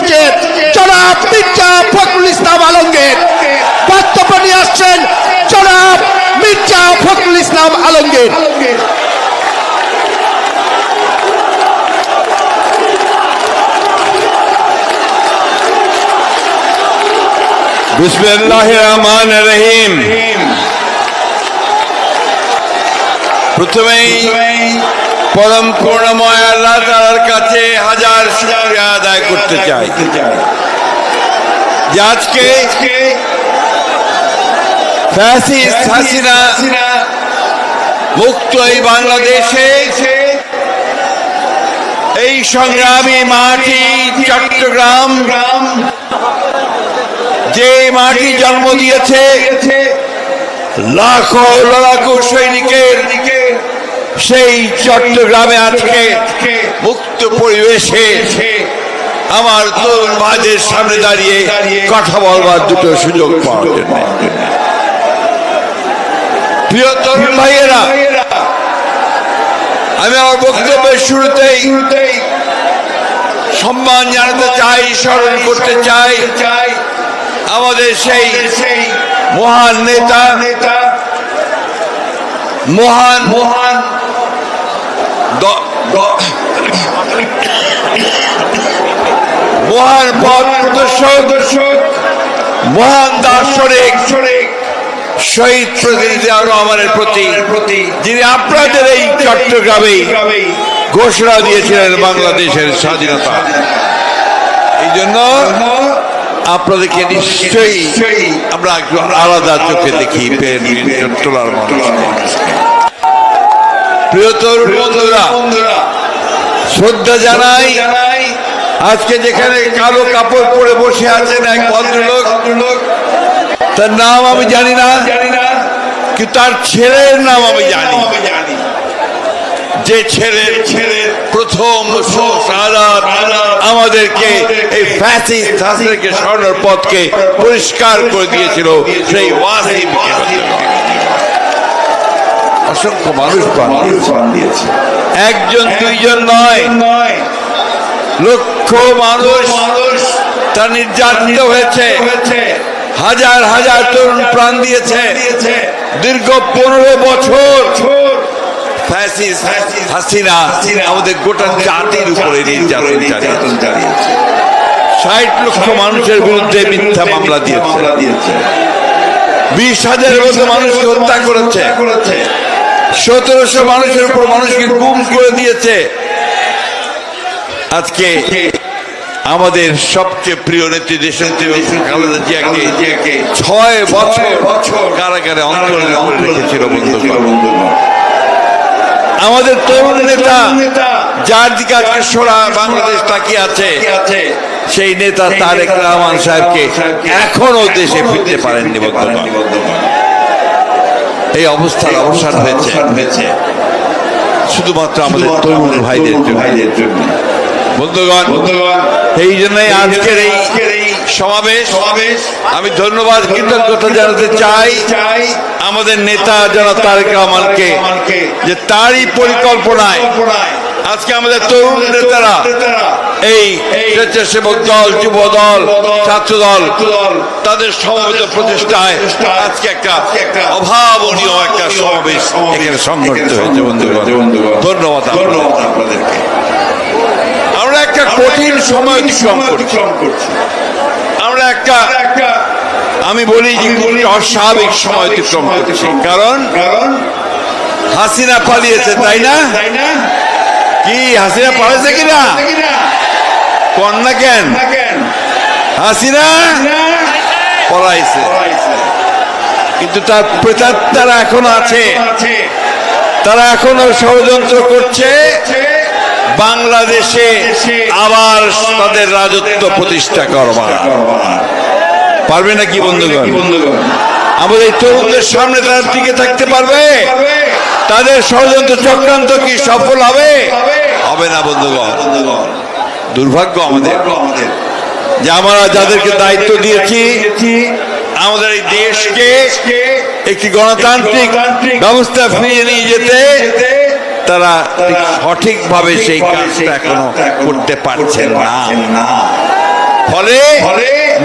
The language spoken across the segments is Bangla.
এসেছেন জনাব মির্জা ফখরুল ইসলাম আলমগীর বক্তব্য নিয়ে আসছেন জনাব মির্জা ফখরুল ইসলাম আলমগীর বিসমিল্লাহ রহমান রহিম প্রথমেই পরম করুণাময় আল্লাহ তাআলার কাছে হাজার শুকরিয়া আদায় করতে চাই। আজকে মুক্ত এই বাংলাদেশে এই সংগ্রামী মাটি চট্টগ্রাম যে মাটি জন্ম দিয়েছে, লাখো লড়াকু সৈনিকের সেই চট্টগ্রামে আজকে মুক্ত পরিবেশে আমার তরুণ ভাইদের সামনে দাঁড়িয়ে কথা বলবার দুটো সুযোগ প্রিয় তরুণ ভাইয়েরা, আমি আমার বক্তব্যের শুরুতেই সম্মান জানাতে চাই, স্মরণ করতে চাই আমাদের সেই মহান নেতা নেতা মহান মহান মহান মহান দার্শনিক, শহীদ প্রতিনিধি রহমানের প্রতি, যিনি আপনাদের এই চট্টগ্রামে ঘোষণা দিয়েছিলেন বাংলাদেশের স্বাধীনতা। এই জন্য আপনাদেরকে নিশ্চয়ই আমরা আলাদা চোখে দেখি তোলার মানুষ বন্ধুরা শ্রদ্ধা জানাই আজকে যেখানে কালো কাপড় পরে বসে আছেন এক ভদ্রলোক তার নাম আমি জানি না কিন্তু তার ছেলের নাম আমি জানি। যে ছেলে ছেলে প্রথম আমাদেরকে এই ফ্যাসিস্ট হাসিনাকে স্বর্ণের পথকে পরিষ্কার করে দিয়েছিল সেই ওয়াসিম অসংখ্য মানুষ প্রাণ দিয়েছে। একজন দুইজন নয়। লক্ষ মানুষ তা নির্যাতিত হয়েছে। হাজার হাজার তরুণ প্রাণ দিয়েছে। দীর্ঘ পনেরো বছর। হাসিনা আমাদের গোটা জাতির উপরে নির্যাতন চালিয়েছে। ষাট লক্ষ মানুষের বিরুদ্ধে মিথ্যা মামলা দিয়েছে। বিশ হাজারের মতো মানুষকে হত্যা করেছে। সতেরোশো মানুষের উপর মানুষকে গুম করে দিয়েছে। আজকে আমাদের সবচেয়ে প্রিয় নেত্রী দেশনেত্রী খালেদা জিয়াকে ছয় বছর কারাগারে অন্তরে রেখেছিল আমাদের তরুণ নেতা যার দিকে আজকে সোরা বাংলাদেশ তাকিয়ে আছে সেই নেতা তারেক রহমান সাহেবকে এখনও দেশে ফিরতে পারেননি বন্ধুগণ এই অবস্থার অবসান হয়েছে। শুধুমাত্র আমাদের তরুণ ভাইদের জন্য। বন্ধুগণ এই জন্যই আজকের এই সমাবেশ আমি ধন্যবাদ কৃতজ্ঞতা জানাতে চাই। আমাদের নেতা যারা তারেক রহমানকে যে তারই পরিকল্পনায় আজকে আমাদের তরুণ নেতারা এই স্বেচ্ছাসেবক দল যুব দল ছাত্র দল তাদের সমবেত প্রচেষ্টায় আজকে একটা অভাবনীয় একটা সমাবেশ এখানে সংগঠিত হয়েছে বন্ধুগণ। ধন্যবাদ আপনাদেরকে। আমরা একটা কঠিন সময় অতিক্রম করছি। আমরা একটা আমি বলি যে অস্বাভাবিক সময় অতিক্রম করছি। কারণ হাসিনা পালিয়েছে তাই না? কি হাসিনা পালিয়েছে কিনা? কন্যা কেন? হাসিনা? পলাইছে। কিন্তু তার প্রেতাত্মারা এখন আছে। তারা এখনও ষড়যন্ত্র করছে। বাংলাদেশে আবার তাদের রাজত্ব প্রতিষ্ঠা করবার। পারবে নাকি বন্ধুগণ? আমাদের এই তরুণদের সামনে তারা টিকে থাকতে পারবে? তাদের ষড়যন্ত্র চক্রান্ত কি সফল হবে? হবে না বন্ধুগণ। দুর্ভাগ্য আমাদের। যে আমরা যাদেরকে দায়িত্ব দিয়েছি আমাদের এই দেশকে একটি গণতান্ত্রিক ব্যবস্থা ফিরিয়ে নিয়ে যেতে তারা ঠিক সঠিকভাবে সেই কাজটা এখনও করতে পারছেন না। ফলে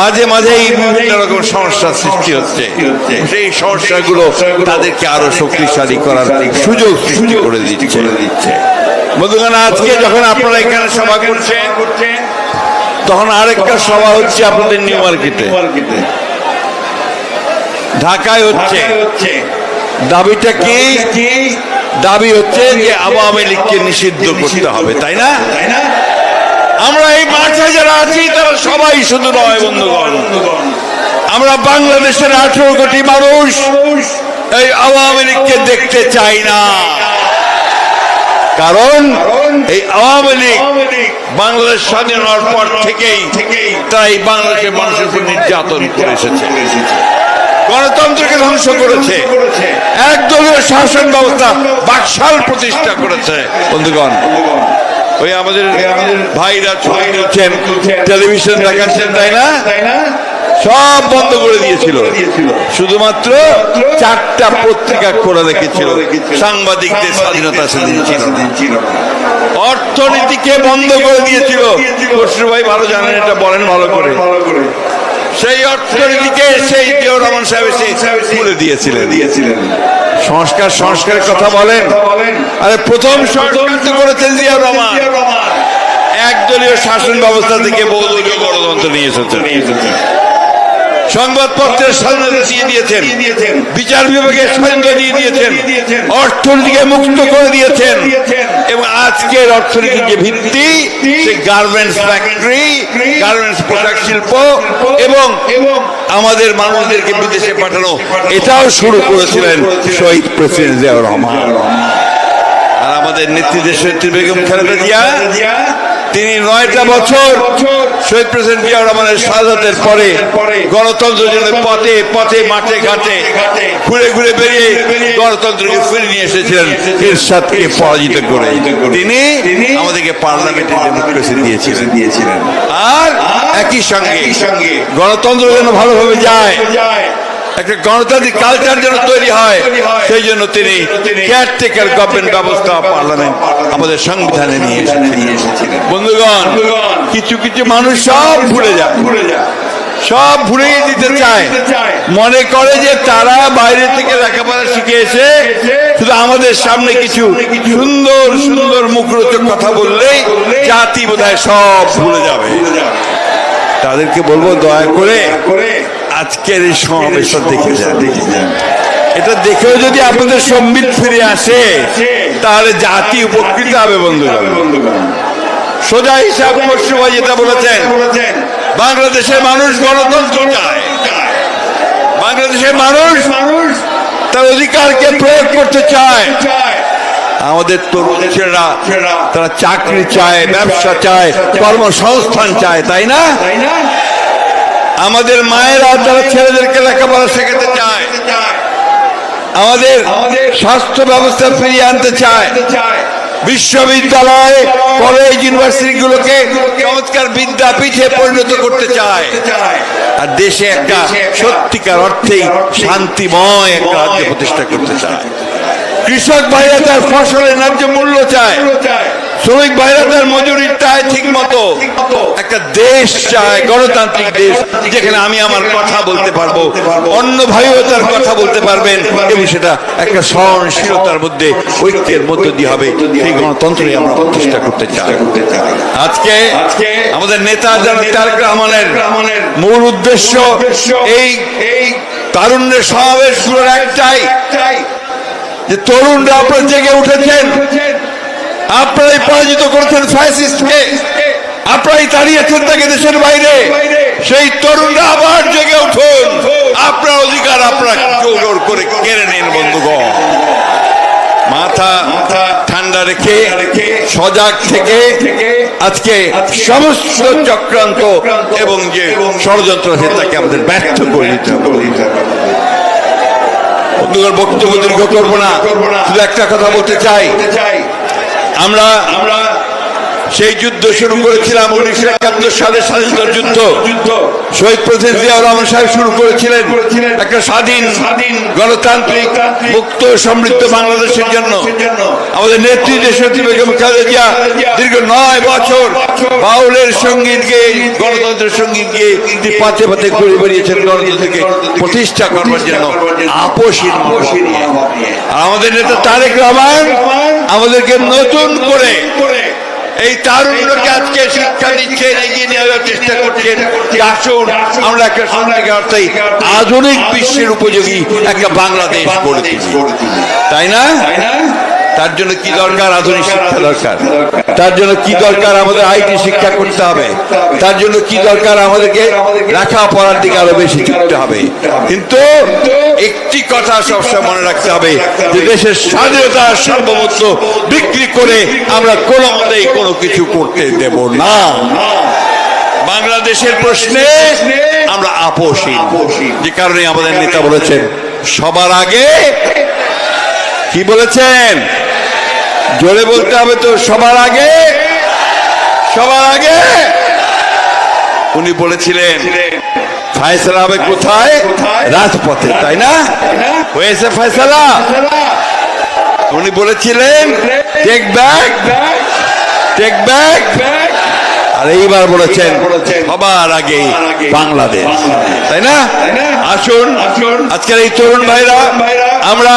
মাঝে মাঝেই বিভিন্ন রকম সমস্যার সৃষ্টি হচ্ছে। সেই সমস্যাগুলো তাদেরকে আরও শক্তিশালী করার সুযোগ সৃষ্টি করে দিচ্ছে। বন্ধুগণ আজকে যখন আপনারা এখানে সভা করছেন তখন আরেকটা সভা হচ্ছে আপনাদের নিউ মার্কেটে। ঢাকায় হচ্ছে। দাবিটা কি? দাবি হচ্ছে যে আওয়ামী লীগকে নিষিদ্ধ করতে হবে তাই না? আমরা এই মাঠে যারা আছি তারা সবাই শুধু নয় বন্ধুগণ। আমরা বাংলাদেশের আঠেরো কোটি মানুষ। এই আওয়ামী লীগকে দেখতে চাই না। কারণ এই আওয়ামী লীগ বাংলাদেশ স্বাধীন হওয়ার পর থেকেই তাই বাংলাদেশের মানুষের উপর নির্যাতন করে এসেছে। গণতন্ত্রকে ধ্বংস করেছে। একদলীয় শাসন ব্যবস্থা বাকশাল প্রতিষ্ঠা করেছে। বন্ধুগণ ওই আমাদের ভাইরা ছবি তুলছেন। টেলিভিশন দেখাচ্ছেন তাই না? সব বন্ধ করে দিয়েছিল। শুধুমাত্র চারটা পত্রিকা খোলা রেখেছিল। সাংবাদিকদের স্বাধীনতা অর্থনীতিকে বন্ধ করে দিয়েছিল। ভাই ভালো জানেন, এটা বলেন ভালো করে। সেই অর্থনীতিকে সেই জিয়াউর সাহেব খুলে দিয়েছিলেন। সংস্কার, সংস্কারের কথা বলেন। আরে, প্রথম সংস্কার তো করেছেন জিয়াউর একদলীয় শাসন ব্যবস্থা থেকে বহুদলীয় গণতন্ত্র নিয়ে এসেছেন সংবাদপত্রের স্বাধীনতা দিয়ে দিয়েছেন। বিচার বিভাগের স্বাধীনতা দিয়ে দিয়েছেন। অর্থনীতিকে মুক্ত করে দিয়েছেন। এবং আজকের অর্থনীতির যে ভিত্তি সে গার্মেন্টস ফ্যাক্টরি গার্মেন্টস পোশাক শিল্প এবং আমাদের মানুষদেরকে বিদেশে পাঠানো এটাও শুরু করেছিলেন শহীদ প্রেসিডেন্ট জিয়াউর রহমান। আর আমাদের নেত্রী দেশনেত্রী বেগম খালেদা জিয়া তিনি নয়টা বছর শহীদ প্রেসিডেন্ট জিয়াউর রহমানের শাহাদাতের পরে গণতন্ত্রের জন্য পথে পথে, মাঠে, ঘাটে, ঘুরে ঘুরে বেরিয়ে গণতন্ত্রকে ফিরে নিয়ে এসেছিলেন এরশাদকে পরাজিত করে। তিনি আমাদেরকে পার্লামেন্টে ডেমোক্রেসি দিয়েছিলেন দিয়েছিলেন। আর একই সঙ্গে গণতন্ত্র যেন ভালোভাবে যায় একটা গণতান্ত্রিক কালচার যেন তৈরি হয় সেই জন্য তিনি কেয়ারটেকার গভর্নমেন্ট ব্যবস্থা পার্লামেন্ট আমাদের সংবিধানে নিয়ে এসেছিলেন। বন্ধুগণ কিছু কিছু মানুষ সব ভুলে যায়। ভুলে যায়। সব ভুলে দিতে চায়। মনে করে যে তারা বাইরে থেকে লেখাপড়া শিখে এসে শুধু আমাদের সামনে কিছু সুন্দর সুন্দর মুখরোচক কথা বললেই জাতি বোধহয় সব ভুলে যাবে। তাদেরকে বলব দয়া করে আজকের এই সমাবেশটা দেখে যান। এটা দেখেও যদি আপনাদের সম্বিত ফিরে আসে তাহলে জাতি উপকৃত হবে বন্ধুগণ। সোজা হিসাব পশ্চিম যেটা বলেছেন। বাংলাদেশের মানুষ গণতন্ত্র চায়। বাংলাদেশের মানুষ মানুষ তার অধিকারকে প্রয়োগ করতে চায়। আমাদের তরুণ ছেলেরা তারা চাকরি চায় ব্যবসা চায় কর্মসংস্থান চায় তাই না? আমাদের মায়েরা তারা ছেলেদেরকে লেখাপড়া শেখাতে চায় আমাদের স্বাস্থ্য ব্যবস্থা ফিরিয়ে আনতে চায় বিশ্ববিদ্যালয় কলেজ ইউনিভার্সিটি গুলোকে চমৎকার বিদ্যাপীঠে পরিণত করতে চায়। আর দেশে একটা সত্যিকার অর্থেই শান্তিময় একটা রাজ্য প্রতিষ্ঠা করতে চায়। কৃষক ভাইরা তার ফসলের ন্যায্য মূল্য চায়। শ্রমিক ভাইরা তার মজুরির চায় ঠিক মতো একটা দেশ চায় গণতান্ত্রিক দেশ, যেখানে আমি আমার কথা বলতে পারব, অন্য ভাইও তার কথা বলতে পারবেন, এবং সেটা একটা সহনশীলতার মধ্যে, ঐক্যের মধ্য দিয়ে হবে, সেই গণতন্ত্রই আমরা প্রতিষ্ঠা করতে চাই। আজকে আমাদের নেতা যারা তারেক রহমানের মূল উদ্দেশ্য, এই এই তারুণ্যের সমাবেশগুলোর একটাই, যে তরুণরা আপনার জেগে উঠেছেন আপনারাই পরাজিত করেছেন ফ্যাসিস্টকে আপনারাই তাড়িয়েছেন তাকে দেশের বাইরে। সেই তরুণরা আবার জেগে উঠুন। আপনার অধিকার আপনারা জোর করে কেড়ে নিন, বন্ধুগণ। মাথা ঠান্ডা রেখে, সজাগ থেকে আজকে সমস্ত চক্রান্ত এবং যে ষড়যন্ত্র আছে তাকে আমাদের ব্যর্থ করে দিতে বক্তব্য দীর্ঘ করব না। শুধু একটা কথা বলতে চাই। আমরা আমরা সেই যুদ্ধ শুরু করেছিলাম উনিশশো একাত্তর সালের স্বাধীনতার যুদ্ধ। শহীদ প্রেসিডেন্ট জিয়াউর রহমান সাহেব শুরু করেছিলেন একটা স্বাধীন গণতান্ত্রিক মুক্ত সমৃদ্ধ বাংলাদেশের জন্য। আমাদের নেত্রী দেশনেত্রী বেগম খালেদা জিয়া দীর্ঘ নয় বছর বাউলের সংগীত গিয়ে গণতন্ত্রের সংগীত গিয়ে পাতে পাতে ঘুরে বেরিয়েছেন গণতন্ত্রকে প্রতিষ্ঠা করবার জন্য। আপোষহীন আর আমাদের নেতা তারেক রহমান আমাদেরকে নতুন করে এই তারুণ্যকে আজকে শিক্ষা দিচ্ছেন এগিয়ে নিয়ে যাওয়ার চেষ্টা করছেন। আসুন আমরা একটা সত্যিকার অর্থে আধুনিক বিশ্বের উপযোগী একটা বাংলাদেশ গড়ে তুলি। তাই না? তার জন্য কি দরকার? আধুনিক শিক্ষা দরকার। তার জন্য কি দরকার? আমাদের আইটি শিক্ষা করতে হবে। তার জন্য কি দরকার? আমাদেরকে লেখাপড়ার দিকে আরও বেশি যুক্ত হবে। কিন্তু একটি কথা সবসময় মনে রাখতে হবে যে দেশের স্বাধীনতা সার্বভৌমত্ব বিক্রি করে আমরা কোনো মতেই কোনো কিছু করতে দেব না। বাংলাদেশের প্রশ্নে আমরা আপোষহীন। যে কারণে আমাদের নেতা বলেছেন সবার আগে কি বলেছেন? জোরে বলতে হবে তো, সবার আগে সবার আগে। উনি বলেছিলেন ফায়সালা হবে কোথায়? রাজপথে, তাই না? হয়েছে ফায়সালা উনি বলেছিলেন টেক ব্যাক টেক ব্যাক আর এইবার বলেছেন, সবার আগে বাংলাদেশ। তাই না? আসুন, আজকের এই তরুণ ভাইরা আমরা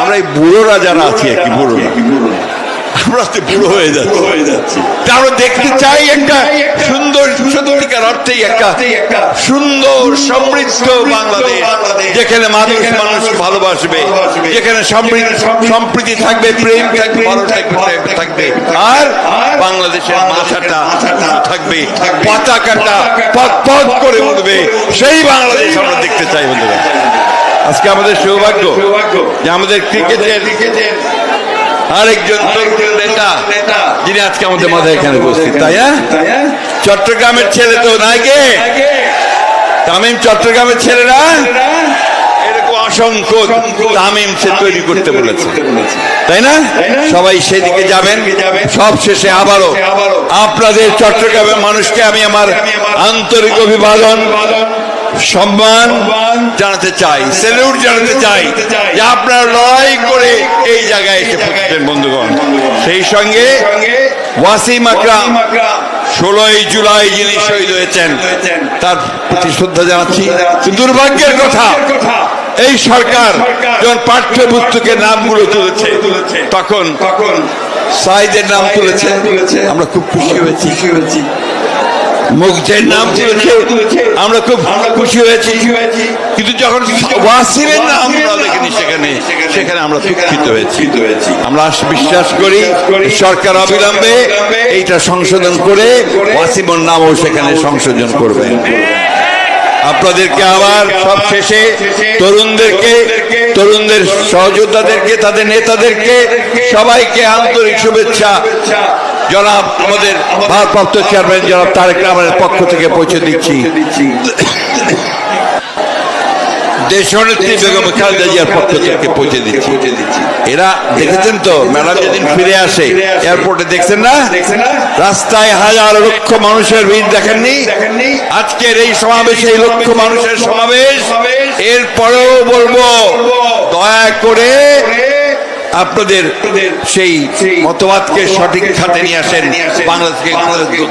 আমরা এই বুড়োরা যারা আছি আর কি আমরা তো বুড়ো হয়ে যাচ্ছি। হয়ে যাচ্ছি। আমরা দেখতে চাই একটা সুন্দর সত্যিকার অর্থেই একটা সুন্দর সমৃদ্ধ বাংলাদেশ। যেখানে মানুষ মানুষ ভালোবাসবে। যেখানে সমৃদ্ধ সম্প্রীতি থাকবে প্রেম থাকবে ভালো থাকবে থাকবে। আর বাংলাদেশের মাথাটা থাকবে পতাকাটা পথ পথ করে উঠবে। সেই বাংলাদেশ আমরা দেখতে চাই বন্ধুরা। আজকে আমাদের সৌভাগ্য যে আমাদের ক্রিকেটের আরেকজন নেতা যিনি আজকে আমাদের মাথায় এখানে উপস্থিত তাই না চট্টগ্রামের ছেলে তো নাই কে তামিম চট্টগ্রামের ছেলেরা? এরকম অসংখ্য তামিম সে তৈরি করতে বলেছে। তাই না? সবাই সেদিকে যাবেন। সব শেষে আবারও আপনাদের চট্টগ্রামের মানুষকে আমি আমার আন্তরিক অভিবাদন সম্মান জানাতে চাই সেলিউট জানাতে চাই যে আপনারা লড়াই করে এই জায়গায় এসে পৌঁছেছেন বন্ধুগণ। সেই সঙ্গে ওয়াসিম আকরাম ষোলোই জুলাই যিনি শহীদ হয়েছেন তার প্রতি শ্রদ্ধা জানাচ্ছি। দুর্ভাগ্যের কথা এই সরকার যখন পাঠ্য পুস্তকের নামগুলো তুলেছে তখন তখন সাইদের নাম তুলেছে। আমরা খুব খুশি হয়েছি। মুগ্ধের নাম তুলেছে। আমরা খুব খুশি হয়েছি। কিন্তু যখন ওয়াসিমের নাম আমরা দেখিনি সেখানে সেখানে আমরা দুঃখিত হয়েছি। আমরা বিশ্বাস করি সরকার অবিলম্বে এইটা সংশোধন করে ওয়াসিমের নামও সেখানে সংশোধন করবে। আপনাদেরকে আবার সব শেষে তরুণদেরকে তরুণদের সহযোদ্ধাদেরকে তাদের নেতাদেরকে সবাইকে আন্তরিক শুভেচ্ছা। জনাব, আমাদের ভারপ্রাপ্ত চেয়ারম্যান জনাব তারেক রহমানের পক্ষ থেকে পৌঁছে দিচ্ছি। দেশনেত্রী বেগম খালেদা জিয়ার পক্ষ থেকে পৌঁছে দিচ্ছি। এরা, দেখেছেন তো, ম্যাডাম যেদিন ফিরে আসে, এয়ারপোর্টে দেখছেন না? রাস্তায় হাজার লক্ষ মানুষের ভিড় দেখেননি? আজকের এই সমাবেশে এই লক্ষ মানুষের সমাবেশ। এরপরেও বলব, দয়া করে আপনাদের সেই মতবাদকে সঠিক খাতে নিয়ে আসেন বাংলাদেশকে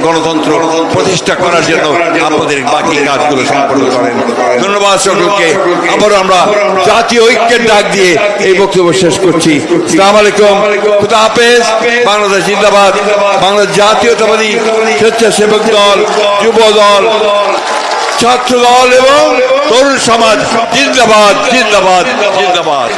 গণতন্ত্র প্রতিষ্ঠা করার জন্য আপনাদের বাকি কাজগুলো সম্পন্ন করেন। ধন্যবাদ সকলকে। আবারও আমরা জাতীয় ঐক্যের ডাক দিয়ে এই বক্তব্য শেষ করছি। সালাম আলাইকুম। খুদা হাফেজ। বাংলাদেশ জিন্দাবাদ। বাংলাদেশ জাতীয়তাবাদী স্বেচ্ছাসেবক দল, যুব দল, ছাত্র দল এবং তরুণ সমাজ। জিন্দাবাদ জিন্দাবাদ জিন্দাবাদ।